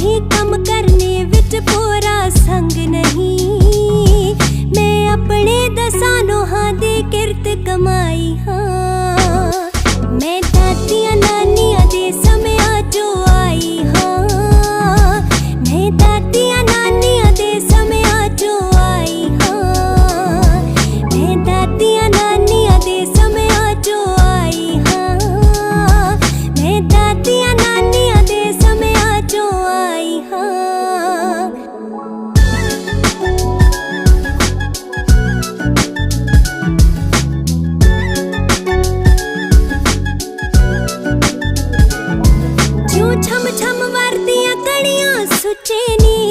ที่กรรม চেনি